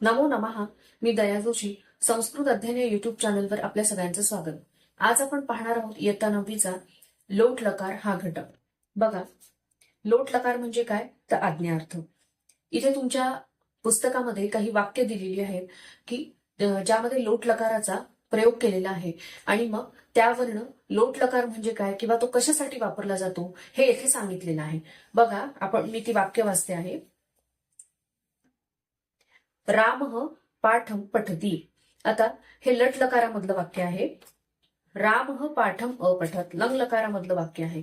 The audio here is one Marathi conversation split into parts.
नमो नमः. मी दया जोशी संस्कृत अध्ययन युट्यूब चॅनलवर आपल्या सगळ्यांचं स्वागत. आज आपण पाहणार आहोत इयत्ता नववीचा लोट लकार हा घटक. बघा लोट लकार म्हणजे काय? तर आज्ञार्थ इथे तुमच्या पुस्तकामध्ये काही वाक्य दिलेली आहेत की ज्यामध्ये लोट लकाराचा प्रयोग केलेला आहे. आणि मग त्यावरनं लोट लकार म्हणजे काय किंवा तो कशासाठी वापरला जातो हे येथे सांगितलेलं आहे. बघा आपण मी ती वाक्य वाचते आहे. राम पाठम पठती. आता हे लट लकारामधलं वाक्य आहे. राम पाठम अपठत. लंग लकारामधलं वाक्य आहे.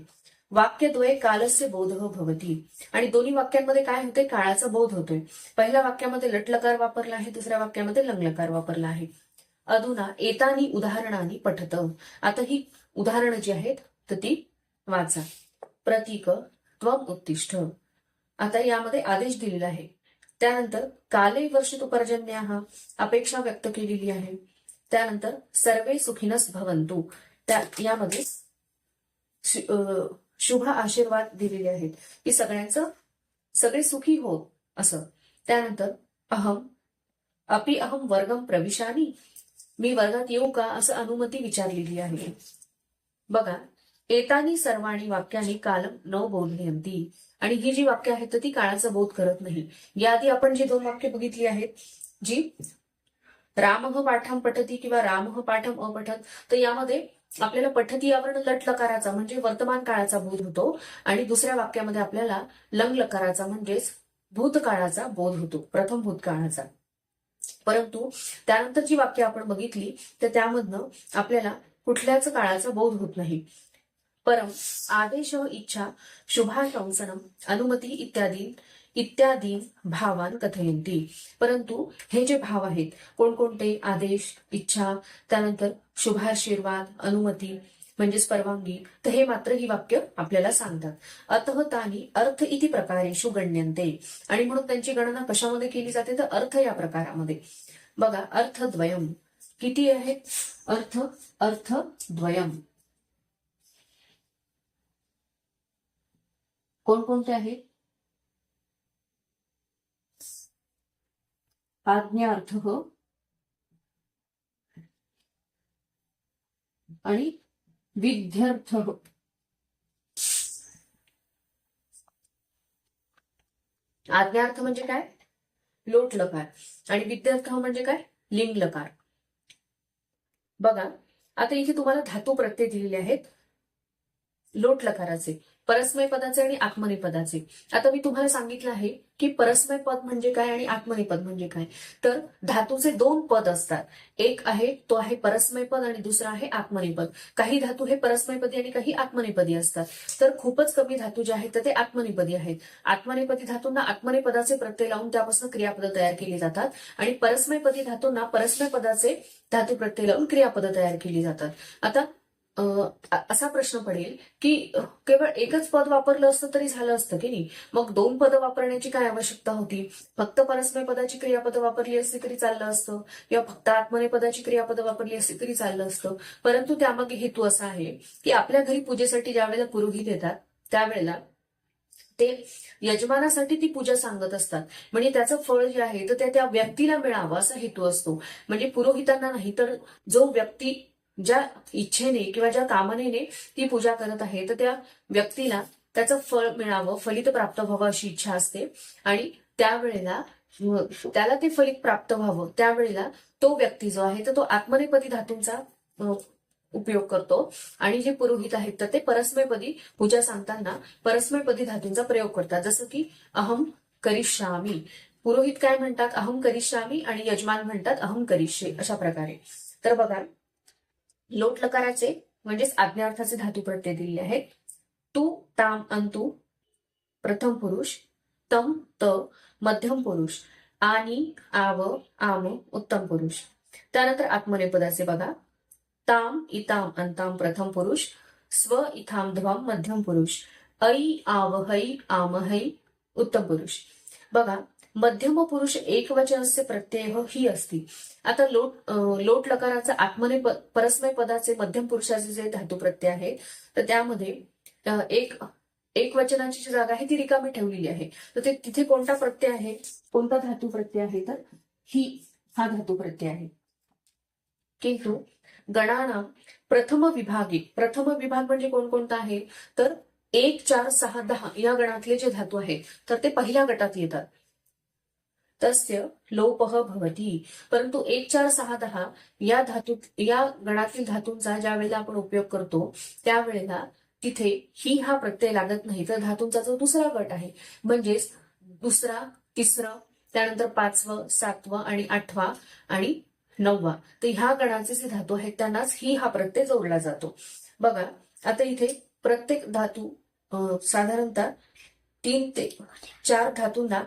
वाक्यद्वय कालस्य बोध भवती. आणि दोन्ही वाक्यांमध्ये काय होते काळाचा बोध होतोय. पहिल्या वाक्यामध्ये लटलकार वापरला आहे दुसऱ्या वाक्यामध्ये लंग लकार वापरला आहे. अधुना एतानी उदाहरणानी पठत. आता ही उदाहरणं जी आहेत तर ती वाचा. प्रतीक त्वम उत्तिष्ठ. आता यामध्ये आदेश दिलेला आहे. त्यानंतर काले वर्षित पर्जन्या अपेक्षा व्यक्त केलेली आहे. त्यानंतर सर्वे सुखीनच भवंतु त्या यामध्ये शुभ आशीर्वाद दिलेले आहेत. की सगळ्यांचं सगळे सुखी हो असं. त्यानंतर अहम अपि अहम वर्गम प्रविशानी मी वर्गात येऊ का असं अनुमती विचारलेली आहे. बघा एतानी सर्वांनी वाक्याने काल न बोधयंती आणि ही जी वाक्य आहेत तर ती काळाचा बोध करत नाही. याआधी आपण जी दोन वाक्य बघितली आहेत जी रामह पाठम पठती किंवा रामह पाठम अपठत तर यामध्ये आपल्याला पठती यावरून लट लकाराचा म्हणजे वर्तमान काळाचा बोध होतो. आणि दुसऱ्या वाक्यामध्ये आपल्याला लंग लकाराचा म्हणजेच भूतकाळाचा बोध होतो प्रथम भूतकाळाचा. परंतु त्यानंतर जी वाक्य आपण बघितली तर त्यामधनं आपल्याला कुठल्याच काळाचा बोध होत नाही. परम आदेश इच्छा शुभाशंसनम अनुमती इत्यादी इत्यादी भावान कथयंती परंतु हे जे भाव आहेत कोणकोणते आदेश इच्छा त्यानंतर शुभाशीर्वाद अनुमती म्हणजेच परवानगी तर हे मात्र ही वाक्य आपल्याला सांगतात. अतः तानी अर्थ इति प्रकारेषु गण्यन्ते. आणि म्हणून त्यांची गणना कशामध्ये केली जाते तर अर्थ या प्रकारामध्ये. बघा अर्थ द्वयम किती आहेत अर्थ अर्थ कोणकोणते आहेत आज्ञार्थ हो. आणि विद्यार्थ हो. आज्ञार्थ म्हणजे काय? लोट लकार आणि विद्यार्थ हो म्हणजे काय? लिंग लकार बघा आता इथे तुम्हाला धातू प्रत्यय दिलेले आहेत. लोट लकाराचे परस्मय पदाचे आणि आत्मनिपदाचे. आता मी तुम्हाला सांगितलं आहे की परस्मय पद म्हणजे काय आणि आत्मनिपद म्हणजे काय. तर धातूचे दोन पद असतात. एक आहे तो आहे परस्मय पद आणि दुसरा आहे आत्मनिपद. काही धातू हे परस्मयपदी आणि काही आत्मनेपदी असतात. तर खूपच कमी धातू जे आहेत तर ते आत्मनेपदी आहेत. आत्मनेपदी धातूंना आत्मनिपदाचे प्रत्यय लावून त्यापासून क्रियापद तयार केली जातात आणि परस्मयपदी धातूंना परस्मय पदाचे धातू प्रत्यय लावून क्रियापद तयार केली जातात. आता असा प्रश्न पडेल की केवळ एकच पद वापरलं असतं तरी झालं असतं की नाही? मग दोन पदं वापरण्याची काय आवश्यकता होती? फक्त परस्मय पदाची क्रियापदं वापरली असती तरी चाललं असतं? किंवा फक्त आत्मने पदाची क्रियापदं वापरली असती तरी चाललं असतं? परंतु त्यामागे हेतू असा आहे की आपल्या घरी पूजेसाठी ज्यावेळेला पुरोहित येतात त्यावेळेला ते यजमानासाठी ती पूजा सांगत असतात. म्हणजे त्याचं फळ जे आहे तर ते त्या व्यक्तीला मिळावं असा हेतू असतो. म्हणजे पुरोहितांना नाही तर जो व्यक्ती ज्या इच्छेने किंवा ज्या कामनेने ती पूजा करत आहे तर त्या व्यक्तीला त्याचं फळ मिळावं फलित प्राप्त व्हावं अशी इच्छा असते. आणि त्यावेळेला त्याला ते फलित प्राप्त व्हावं त्यावेळेला तो व्यक्ती जो आहे तर तो आत्मनेपदी धातूंचा उपयोग करतो. आणि जे पुरोहित आहेत तर ते परस्मयपदी पूजा सांगताना परस्मयपदी धातूंचा प्रयोग करतात. जसं की अहम करिष्यामी. पुरोहित काय म्हणतात? अहम करिष्यामी आणि यजमान म्हणतात अहम करिष्ये अशा प्रकारे. तर बघा लोट लकाराचे म्हणजेच आज्ञार्थाचे धातू प्रत्यय दिलेले आहेत. तू ताम अंतु प्रथम पुरुष तम त मध्यम पुरुष आणि आव आम उत्तम पुरुष. त्यानंतर आत्मनेपदाचे बघा. ताम इताम अंताम प्रथम पुरुष स्व इथाम ध्वम मध्यम पुरुष ऐ आवहै आमहै उत्तम पुरुष. बघा मध्यम पुरुष एकवचनस्य प्रत्यय ही असती. आता लोट लोट लकाराचा आत्मने परस्मय पदाचे मध्यम पुरुषाचे जे धातू प्रत्यय आहे तर त्यामध्ये एक एक वचनाची जी जागा आहे ती रिकामी ठेवलेली आहे. तर ते तिथे कोणता प्रत्यय आहे? कोणता धातू प्रत्यय आहे? तर ही हा धातू प्रत्यय आहे. किंतु गणाना प्रथम विभागी प्रथम विभाग म्हणजे कोणकोणता आहे? तर एक चार सहा दहा या गणातले जे धातू आहेत तर ते पहिल्या गटात येतात. तस्य लोपः भवती. परंतु एक चार सहा दहा या धातू या गणातील धातूंचा ज्या वेळेला आपण उपयोग करतो त्यावेळेला तिथे ही हा प्रत्यय लागत नाही. तर धातूंचा जो दुसरा गट आहे म्हणजेच दुसरा तिसरं त्यानंतर पाचवं सातवं आणि आठवा आणि नववा. तर ह्या गणाचे जे धातू आहेत त्यांनाच ही हा प्रत्यय जोडला जातो. बघा आता इथे प्रत्येक धातू साधारणतः तीन ते चार धातूंना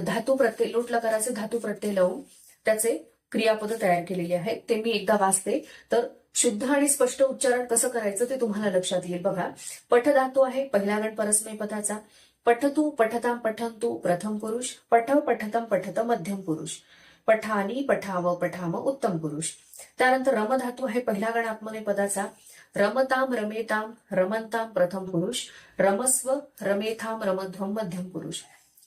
धातू प्रत्यय लोटलकाराचे धातू प्रत्यय लावून त्याचे क्रियापद तयार केलेले आहेत. ते मी एकदा वाचते. तर शुद्ध आणि स्पष्ट उच्चारण कसं करायचं ते तुम्हाला लक्षात येईल बघा. पठ धातू आहे पहिला गण परस्मय पदाचा. पठतू पठताम पठंतू प्रथम पुरुष. पठ पठतम पठत मध्यम पुरुष. पठानी पठाव पठाम उत्तम पुरुष. त्यानंतर रम धातू आहे पहिला गण आत्मने पदाचा. रमताम रमेताम रमंताम प्रथम पुरुष रमस्व रमेथाम रमध्वम मध्यम पुरुष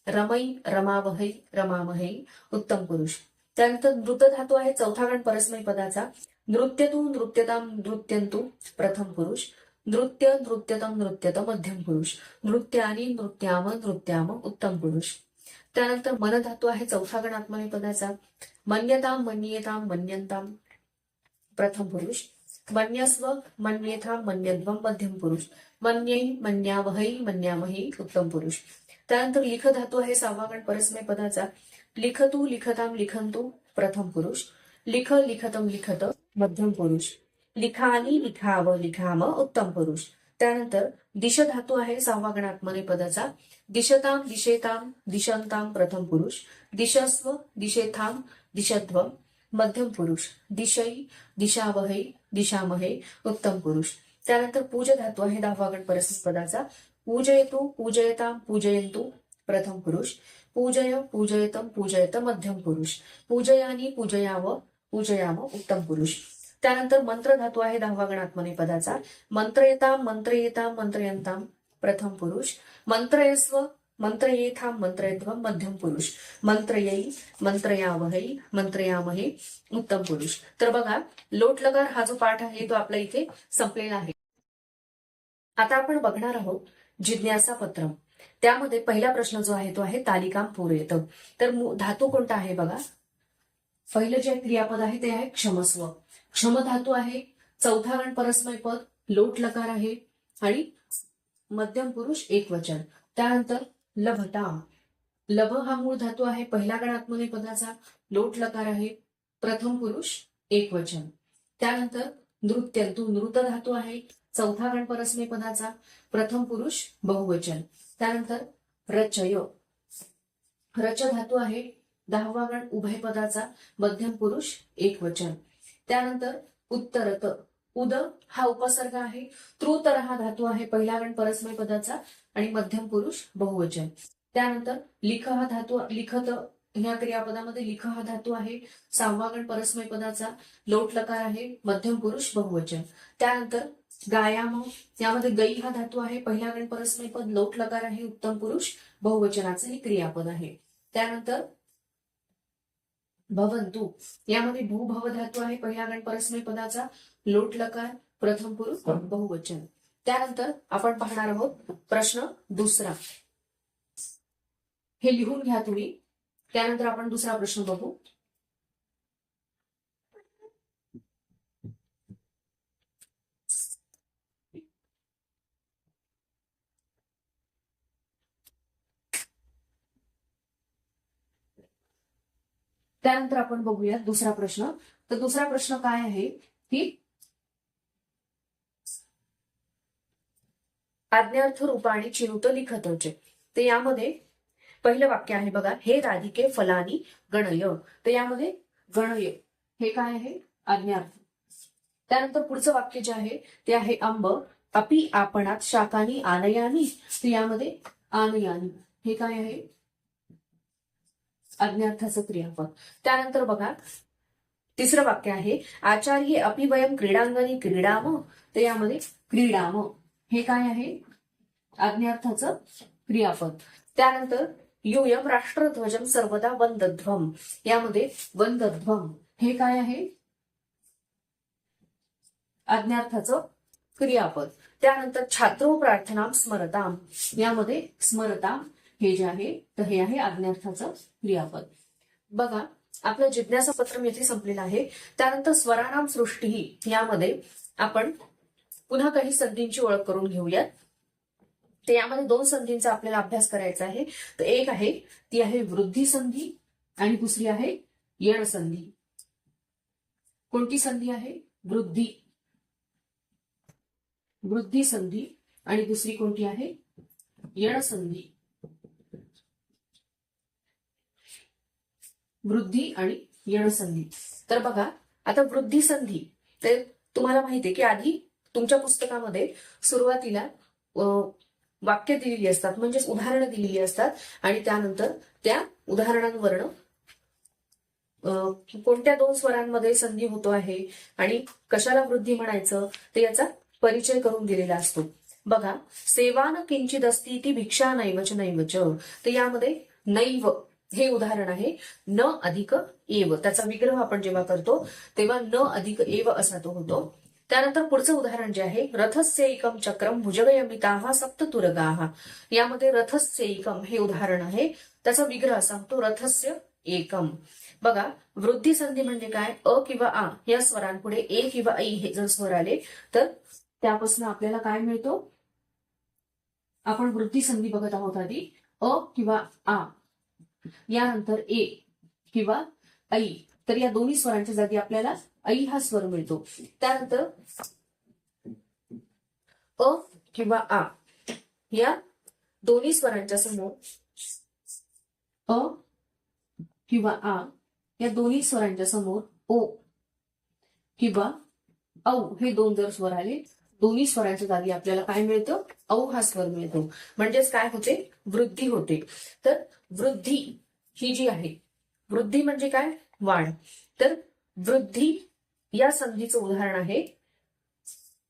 रमै रमावहै रमामहै उत्तम पुरुष. त्यानंतर नृत धातू आहे चौथा गण परस्मय पदाचा. नृत्यतू नृत्यताम नृत्यंतू प्रथम पुरुष नृत्य नृत्यतम नृत्यत मध्यम पुरुष नृत्यानी नृत्याम नृत्याम उत्तम पुरुष. त्यानंतर मन धातू आहे चौथा गण पदाचा मन्यताम मन्येताम मन्यंताम प्रथम पुरुष मन्यस्व मन्येथाम मन्यध्वम मध्यम पुरुष. मन्ये मन्यावहै मन्यामही उत्तम पुरुष. त्यानंतर लिख धातू आहे सहावा परस्मय पदाचा. लिखतू लिखताम लिखंतू प्रथम पुरुष. लिख लिखतम लिखत मध्यम पुरुष. लिखानी लिखाव लिखाम उत्तम पुरुष. त्यानंतर दिश धातू आहे सहावा आत्मने पदाचा. दिशताम दिशेताम दिशंताम प्रथम पुरुष. दिशस्व दिशेथाम दिशध्व मध्यम पुरुष दिशई दिशावहै दिशामहे उत्तम पुरुष. त्यानंतर पूज धातू आहे दहावा गण परस्पदाचा पूजयतु पूजयताम पूजयंतु प्रथम पुरुष. पूजय पूजयतम पूजयत मध्यम पुरुष. पूजयानी पूजयाव पूजयाम उत्तम पुरुष. त्यानंतर मंत्र धातू आहे दहावा गण आत्मने पदाचा. मंत्रयताम मंत्रयेताम मंत्रयंताम प्रथम पुरुष. मंत्रयस्व मंत्रयेथाम मंत्रयध्वम मध्यम पुरुष. मंत्रयै मंत्रयावहै मंत्रयामहे उत्तम पुरुष. तर बघा लोट हा जो पाठ आहे तो आपला इथे संपलेला आहे. आता आपण बघणार आहोत जिज्ञासा पत्र त्यामध्ये पहिला प्रश्न जो आहे तो आहे तालिकाम पूरयत. तर धातू कोणता आहे बघा? पहिलं जे क्रियापद आहे ते आहे क्षमस्व. क्षम धातू आहे चौथा गण परस्मय पद लोट लकार आहे आणि मध्यम पुरुष एक वचन. त्यानंतर लभटा लभ हा मूळ धातू आहे. पहिला गण आत्मने पदाचा लोट लकार आहे. प्रथम पुरुष एक वचन. त्यानंतर नृत्य. तू नृत धातू आहे. चौथा गण परस्मय पदाचा प्रथम पुरुष बहुवचन. त्यानंतर रचय. रच धातू आहे. दहावा गण उभय पदाचा मध्यम पुरुष एक वचन. त्यानंतर उत्तरत. उद हा उपसर्ग आहे. त्रुतर हा धातू आहे पहिला गण परस्मय पदाचा आणि मध्यम पुरुष बहुवचन. त्यानंतर लिख हा धातू लिखत ह्या क्रियापदामध्ये लिख हा धातू आहे. सहावा गण परस्मय पदाचा लोट लकार आहे मध्यम पुरुष बहुवचन. त्यानंतर गायाम यामध्ये गई हा धातू आहे पहिला गण परस्मय पद लोट लकार आहे उत्तम पुरुष बहुवचनाचं हे क्रियापद आहे. त्यानंतर भवंतु यामध्ये भू धातू आहे पहिला गण परस्मय पदाचा लोट लकार प्रथम पुरुष बहुवचन. त्यानंतर आपण पाहणार आहोत प्रश्न दुसरा. हे लिहून घ्या तुम्ही. त्यानंतर आपण दुसरा प्रश्न बघू. त्यानंतर आपण बघूया दुसरा प्रश्न. तर दुसरा प्रश्न काय आहे की आज्ञार्थ रूपाने चिनुत लिखतचे. तर यामध्ये पहिलं वाक्य आहे बघा हे राधिके फलानी गणय. तर यामध्ये गणय हे काय आहे? आज्ञार्थ. त्यानंतर पुढचं वाक्य जे आहे ते आहे अंब. अपि आपणात शाकानी आनयानी तर यामध्ये आनयानी हे काय आहे? अज्ञार्थाचं क्रियापद. त्यानंतर बघा तिसरं वाक्य आहे आचार्य अपिवयम क्रीडांगणी क्रीडाम तर यामध्ये क्रीडाम. हे काय आहे? आज्ञार्थाचं क्रियापद. त्यानंतर योयम राष्ट्रध्वजम सर्वदा वंदध्वम यामध्ये वंदध्वम हे काय आहे? आज्ञार्थाचं क्रियापद. त्यानंतर छात्रो प्रार्थना स्मरताम यामध्ये स्मरताम हे जे आहे तर हे आहे आज्ञार्थाचं क्रियापद. बघा आपलं जिज्ञासा पत्रम येथे संपलेलं आहे. त्यानंतर स्वराणाम सृष्टी यामध्ये आपण पुन्हा काही संधींची ओळख करून घेऊयात. तर यामध्ये दोन संधींचा आपल्याला अभ्यास करायचा आहे. तर एक आहे ती आहे वृद्धी संधी आणि दुसरी आहे यण संधी. कोणती संधी आहे? वृद्धी. वृद्धी संधी आणि दुसरी कोणती आहे? यण संधी. वृद्धी आणि येणसंधी. तर बघा आता वृद्धी संधी तर तुम्हाला माहिती आहे की आधी तुमच्या पुस्तकामध्ये सुरुवातीला अं, वाक्य दिलेली असतात म्हणजेच उदाहरणं दिलेली असतात आणि त्यानंतर त्या उदाहरणांवरनं अं, कोणत्या दोन स्वरांमध्ये संधी होतो आहे आणि कशाला वृद्धी म्हणायचं ते याचा परिचय करून दिलेला असतो. बघा सेवान किंचित असती ती भिक्षा नैवच नैवच तर यामध्ये नैव हे उदाहरण आहे न अधिक एव. त्याचा विग्रह आपण जेव्हा करतो तेव्हा न अधिक एव असा तो होतो. त्यानंतर पुढचं उदाहरण जे आहे रथस्य एकम चक्रम भुजगयमिताहा सप्ततुरगाहा यामध्ये रथस्य एकम हे उदाहरण आहे. त्याचा विग्रह असा होतो रथस्य एकम बघा वृद्धी संधी म्हणजे काय? अ किंवा आ या स्वरांपुढे ए किंवा ऐ हे जर स्वर आले तर त्यापासून आपल्याला काय मिळतो? आपण वृद्धी संधी बघत आहोत आधी. अ किंवा आ. यानंतर ए किंवा ऐ तर या दोन्ही स्वरांच्या जागी आपल्याला ऐ हा स्वर मिळतो. त्यानंतर अ किंवा आ या दोन्ही स्वरांच्या समोर अ किंवा आ या दोन्ही स्वरांच्या समोर ओ किंवा औ हे दोन जर स्वर आले दोन्ही स्वरांच्या जागी आपल्याला काय मिळतं? औ हा स्वर मिळतो म्हणजेच काय होते? वृद्धी होते. तर वृद्धी ही जी आहे वृद्धी म्हणजे काय? वाढ. तर वृद्धी या संधीचं उदाहरण आहे.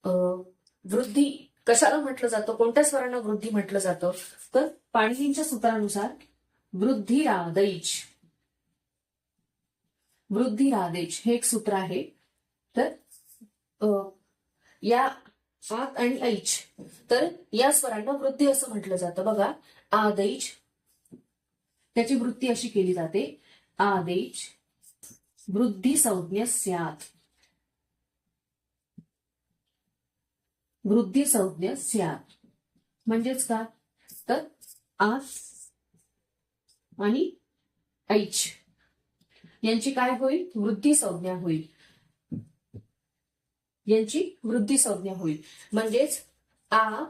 अं, वृद्धी कशाला म्हटलं जातं? कोणत्या स्वरांना वृद्धी म्हटलं जातं? तर पाणिनींच्या सूत्रानुसार वृद्धी रादैच वृद्धी रादेश हे एक सूत्र आहे. तर अं, या आत आणि ऐच तर या स्वरांना वृद्धी असं म्हटलं जातं. बघा आदैच त्याची वृत्ती अशी केली जाते. आदैच वृद्धी संज्ञ स्यात. वृद्धी संज्ञ स्यात. म्हणजेच का? तर आ आणि ऐच यांची काय होईल? वृद्धी संज्ञा होईल. यांची वृद्धी संज्ञा होईल. म्हणजेच आ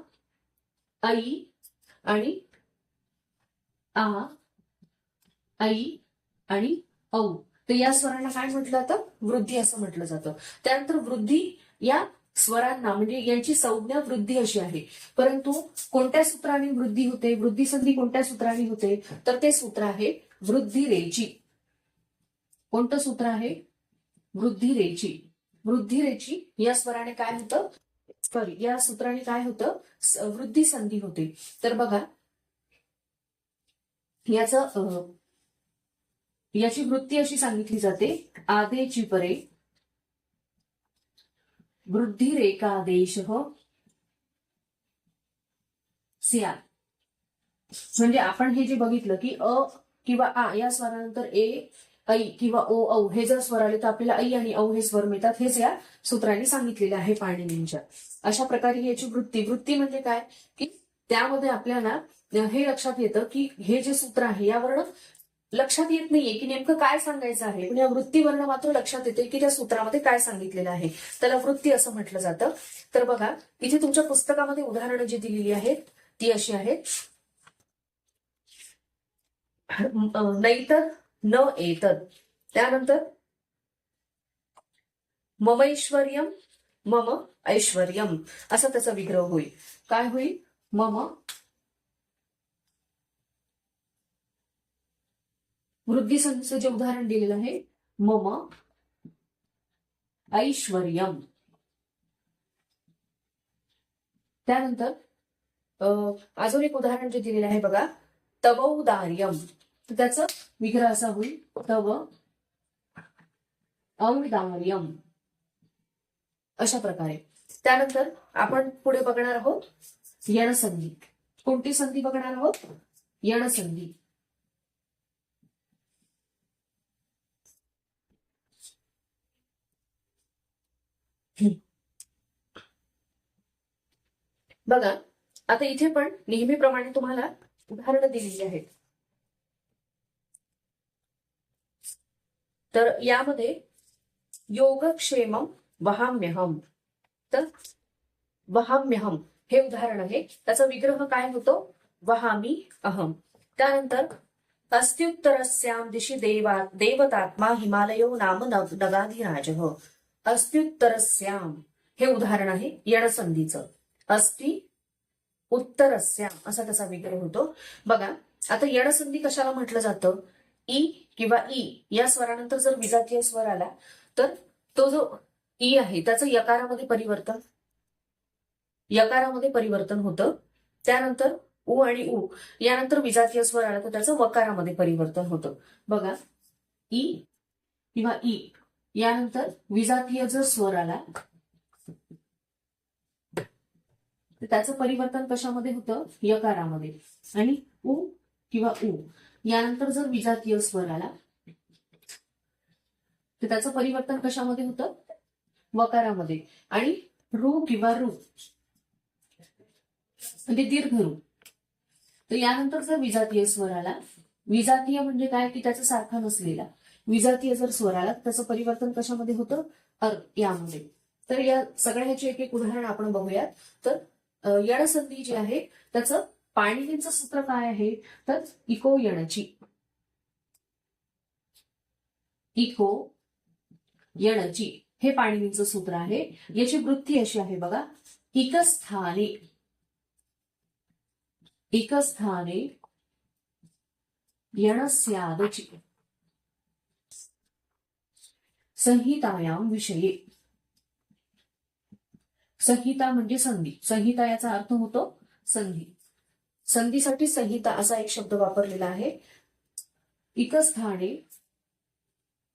आई आणि आ आई आणि औ. तर या स्वरांना काय म्हटलं जातं? वृद्धी असं म्हटलं जातं. त्यानंतर वृद्धी या स्वरांना म्हणजे यांची संज्ञा वृद्धी अशी आहे. परंतु कोणत्या सूत्राने वृद्धी होते? वृद्धी संधी कोणत्या सूत्राने होते? तर ते सूत्र आहे वृद्धी रेची कोणतं सूत्र आहे? वृद्धी रेची वृद्धिरेची या स्वराने काय होतं? सॉरी या सूत्राने काय होतं? वृद्धी संधी होते. तर बघा याच याची वृत्ती अशी सांगितली जाते आदेची परे वृद्धी रेकादेश स्या म्हणजे आपण हे जे बघितलं की अ किंवा आ या स्वरानंतर ए ऐ किंवा ओ औ हे जर स्वर आले तर आपल्याला ऐ आणि औ हे स्वर मिळतात. हेच या सूत्राने सांगितलेले आहे पाणिनींच्या. अशा प्रकारे याची वृत्ती. वृत्ती म्हणजे काय? की त्यामध्ये आपल्याला हे लक्षात येतं की हे जे सूत्र आहे यावरण लक्षात येत नाहीये की नेमकं काय सांगायचं आहे. पण या वृत्तीवरनं मात्र लक्षात येते की त्या सूत्रामध्ये काय सांगितलेलं आहे. त्याला वृत्ती असं म्हटलं जातं. तर बघा इथे तुमच्या पुस्तकामध्ये उदाहरणं जी दिलेली आहेत ती अशी आहेत. नाहीतर न एतद. त्यानंतर मम ममैश्वर्यम मम ऐश्वर्यम असा त्याचा विग्रह होईल. काय होईल? मम वृद्धी संधीचं जे उदाहरण दिलेलं आहे मम ऐश्वर्यम त्यानंतर अं, अजून एक उदाहरण जे दिलेलं आहे बघा तवौदार्यम तर त्याचा विग्रह असा होईल. तव अंगदामर्यम अशा प्रकारे. त्यानंतर आपण पुढे बघणार आहोत यणसंधी. कोणती संधी बघणार आहोत? यणसंधी. बघा आता इथे पण नेहमीप्रमाणे तुम्हाला उदाहरणं दिलेली आहेत. तर यामध्ये योगक्षेम वहाम्यहम. तर वहाम्यहम हे उदाहरण आहे. त्याचा विग्रह काय होतो? वहामी अहम. त्यानंतर अस्त्युत्तरस्याम दिशि देवा देवतात्मा हिमालयो नाम नग नगाधिराज अस्त्युत्तरस्याम हे उदाहरण आहे यणसंधीचं अस्ति उत्तरस्याम असा त्याचा विग्रह होतो. बघा आता यणसंधी कशाला म्हटलं जातं? ई किंवा ई या स्वरानंतर जर विजातीय स्वर आला तर तो जो ई आहे त्याचं यकारामध्ये परिवर्तन यकारामध्ये परिवर्तन होतं. त्यानंतर उ आणि उ यानंतर विजातीय स्वर आला तर त्याचं वकारामध्ये परिवर्तन होतं. बघा ई किंवा ई यानंतर विजातीय जर स्वर आला त्याचं परिवर्तन कशामध्ये होतं? यकारामध्ये. आणि उ किंवा उ यानंतर जर विजातीय स्वर आला तर त्याचं परिवर्तन कशामध्ये होतं? वकारामध्ये. आणि रू किंवा रू म्हणजे दीर्घ रू. तर यानंतर जर विजातीय स्वर आला विजातीय म्हणजे काय? की त्याचा सारखा नसलेला. विजातीय जर स्वर आला त्याचं परिवर्तन कशामध्ये होतं? अर यामध्ये. तर या सगळ्याचे एक एक उदाहरण आपण बघूयात. तर अ, यणसंधी जी आहे त्याचं पाणिनीचं सूत्र काय आहे? तर इको यणची इको यणची हे पाणिनीचं सूत्र आहे. याची वृत्ती अशी आहे बघा. इकस्थाने. इकस्थाने यणस्यादची. संहितायाम विषयी. संहिता म्हणजे संधी. संहिता याचा अर्थ होतो संधी. संधीसाठी संहिता असा एक शब्द वापरलेला आहे. इकस्थाने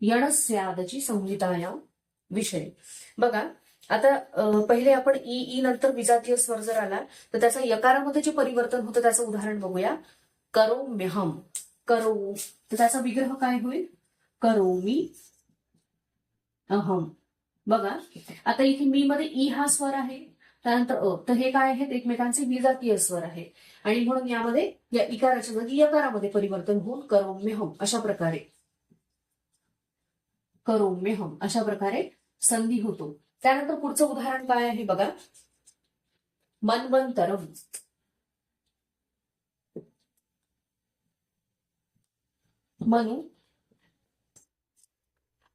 यणस्यादची संहिताया विषय. बघा आता पहिले आपण ई ई नंतर विजातीय स्वर जर आला तर त्याचा यकारामध्ये जे परिवर्तन होतं त्याचं उदाहरण बघूया. करो करोम्यहम. करो तर त्याचा विग्रह काय होईल? करो मी अहम. बघा आता इथे मी मध्ये ई हा स्वर आहे. त्यानंतर अ तर हे काय आहेत? एकमेकांचे विजातीय स्वर आहे. आणि म्हणून यामध्ये या इकाराच्या जागी यकारामध्ये परिवर्तन होऊन करोम्यहम अशा प्रकारे. करोम्यहम अशा प्रकारे संधी होतो. त्यानंतर पुढचं उदाहरण काय आहे बघा? मन्वंतरम. मनु.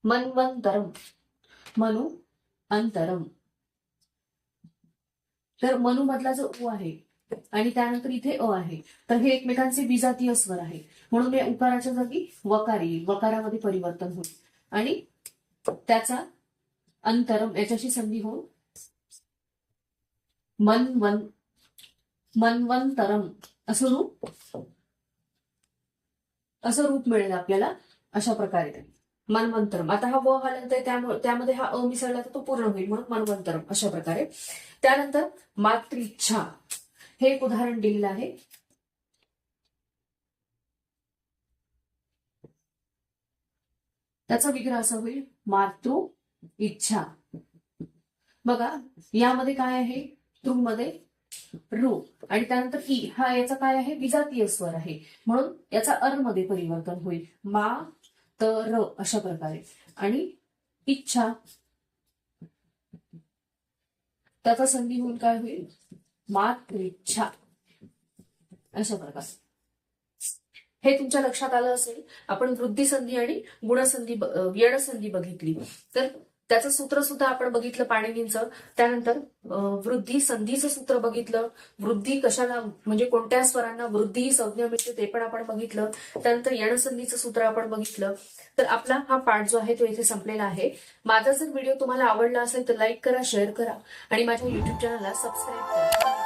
मन्वंतरम. मनु अंतरम. तर मनु मधला जो उ आहे आणि त्यानंतर इथे अ आहे तर हे एकमेकांचे विजातीय स्वर आहे. म्हणून या उकाराच्या जागी वकार येईल वकारामध्ये परिवर्तन होईल. आणि त्याचा अंतरम याच्याशी संधी होऊन मनवन मनवंतरम असं रूप असं रूप मिळेल आपल्याला अशा प्रकारे मनवंतरम. आता हा व हलत आहे त्यामुळे त्यामध्ये हा अ मिसळला तर तो पूर्ण होईल म्हणून मनवंतरम अशा प्रकारे. त्यानंतर मातृच्छा हे एक उदाहरण दिलेलं आहे. त्याचा विग्रह असा होईल मातृ इच्छा बघा यामध्ये काय आहे? तृ मध्ये रू आणि त्यानंतर ई. हा याचा काय आहे? विजातीय स्वर आहे. म्हणून याचा अरमध्ये परिवर्तन होईल. मा तर अशा प्रकारे. आणि इच्छा. त्याचा संधी होऊन काय होईल? मातृच्छा अशा प्रकारे. हे तुमच्या लक्षात आलं असेल. आपण वृद्धी संधी आणि गुणसंधी ब- बघितली. तर त्याचं सूत्र सुद्धा आपण बघितलं पाणिनींचं. त्यानंतर वृद्धी संधीचं सूत्र बघितलं. वृद्धी कशाला म्हणजे कोणत्या स्वरांना वृद्धी ही संज्ञा मिळते ते पण आपण बघितलं. त्यानंतर यणसंधीचं सूत्र आपण बघितलं. तर आपला हा पाठ जो आहे तो इथे संपलेला आहे. माझा जर व्हिडिओ तुम्हाला आवडला असेल तर लाईक करा शेअर करा आणि माझ्या युट्यूब चॅनलला सबस्क्राईब करा.